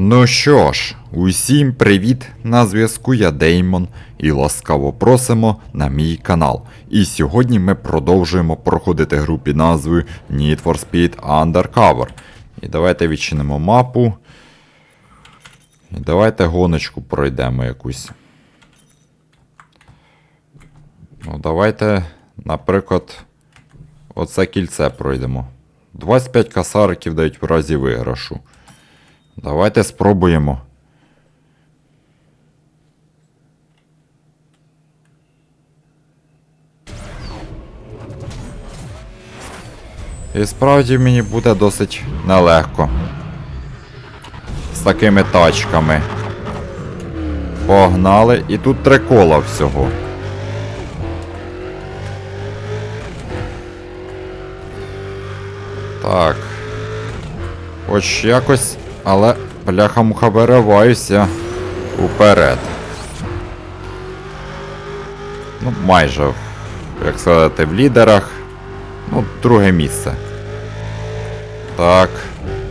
Ну що ж, усім привіт! На зв'язку я Деймон і ласкаво просимо на мій канал. І сьогодні ми продовжуємо проходити гру під назвою Need for Speed Undercover. І давайте відчинимо мапу. І давайте гоночку пройдемо якусь. Ну, давайте, наприклад, оце кільце пройдемо. 25 касариків дають в разі виграшу. Давайте спробуємо. І справді мені буде досить нелегко. З такими тачками. Погнали, і тут три кола всього. Так. Хоч якось, але бляха-муха вириваюся уперед. Ну, майже, як сказати, в лідерах. Ну, друге місце. Так.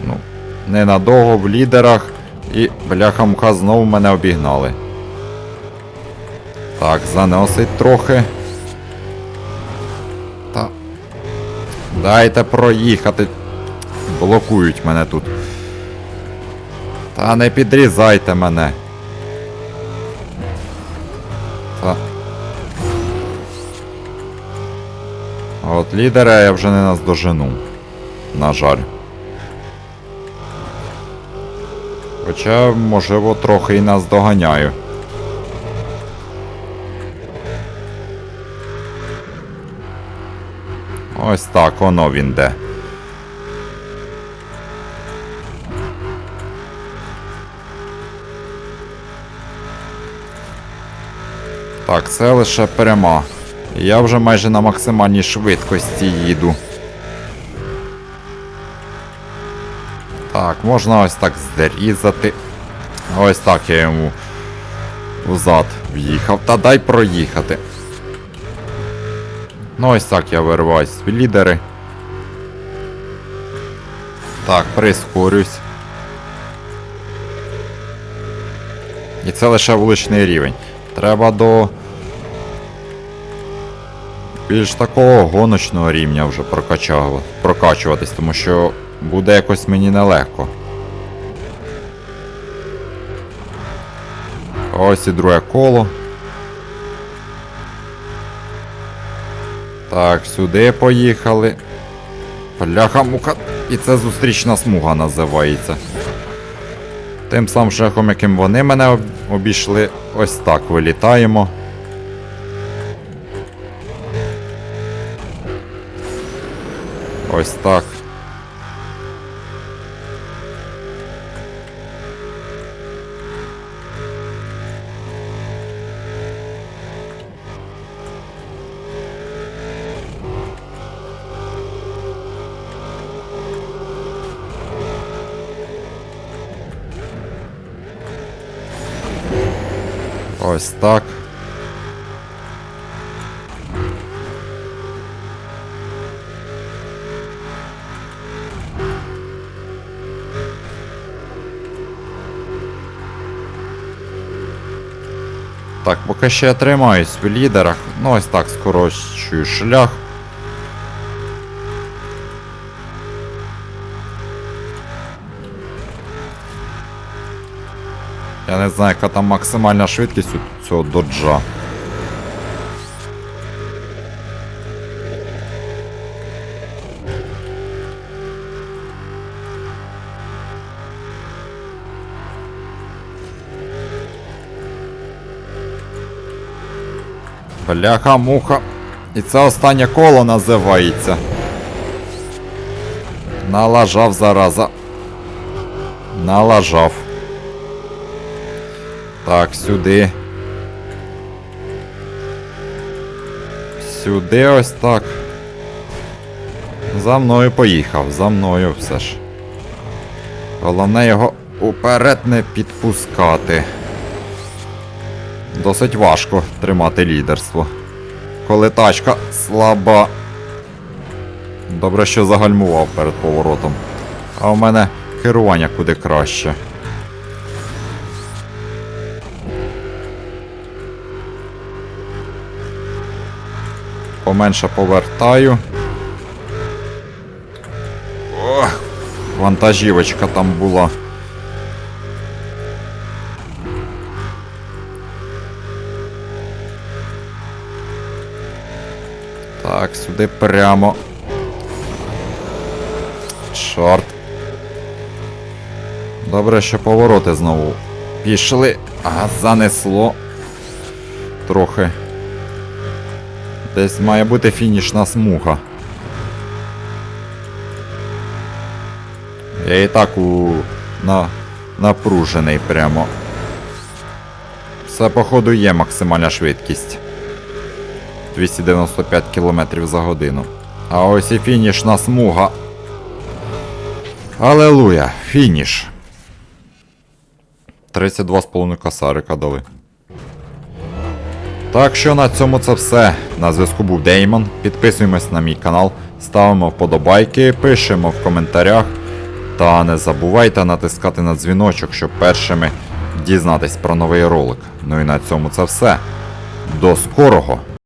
Ну, ненадовго в лідерах. І бляха-муха знову мене обігнали. Так, заносить трохи. Та. Дайте проїхати. Блокують мене тут. Та не підрізайте мене. Та. От лідера я вже не наздожену. На жаль. Хоча, можливо, трохи і наздоганяю. Ось так воно він де. Так, це лише пряма. Я вже майже на максимальній швидкості їду. Так, можна ось так зрізати. Ось так я йому взад в'їхав. Та дай проїхати. Ну ось так я вириваюсь в лідери. Так, прискорюсь. І це лише вуличний рівень. Треба до більш такого гоночного рівня вже прокачуватись, тому що буде якось мені нелегко. Ось і друге коло. Так, сюди поїхали. Бляха муха. І це зустрічна смуга називається. Тим самим шляхом, яким вони мене обійшли, ось так вилітаємо. Ось так. Ось так. Так, поки ще я тримаюсь в лідерах. Ну ось так скорочую шлях. Я не знаю, яка там максимальна швидкість у цього доджа. Бляха, муха. І це останнє коло називається. Налажав зараза. Налажав. Так, сюди. Сюди ось так. За мною поїхав, за мною все ж. Головне його уперед не підпускати. Досить важко тримати лідерство. Коли тачка слаба. Добре, що загальмував перед поворотом. А в мене керування куди краще. Поменше повертаю. Ох, вантажівочка там була. Так, сюди прямо. Чорт. Добре, що повороти знову пішли. Ага, занесло. Трохи. Десь має бути фінішна смуга. Я і так у на... напружений прямо. Все, походу, є максимальна швидкість. 295 км за годину. А ось і фінішна смуга. Алелуя, фініш. 32,5 косарика дали. Так що на цьому це все. На зв'язку був Деймон. Підписуємось на мій канал, ставимо вподобайки, пишемо в коментарях. Та не забувайте натискати на дзвіночок, щоб першими дізнатись про новий ролик. Ну і на цьому це все. До скорого!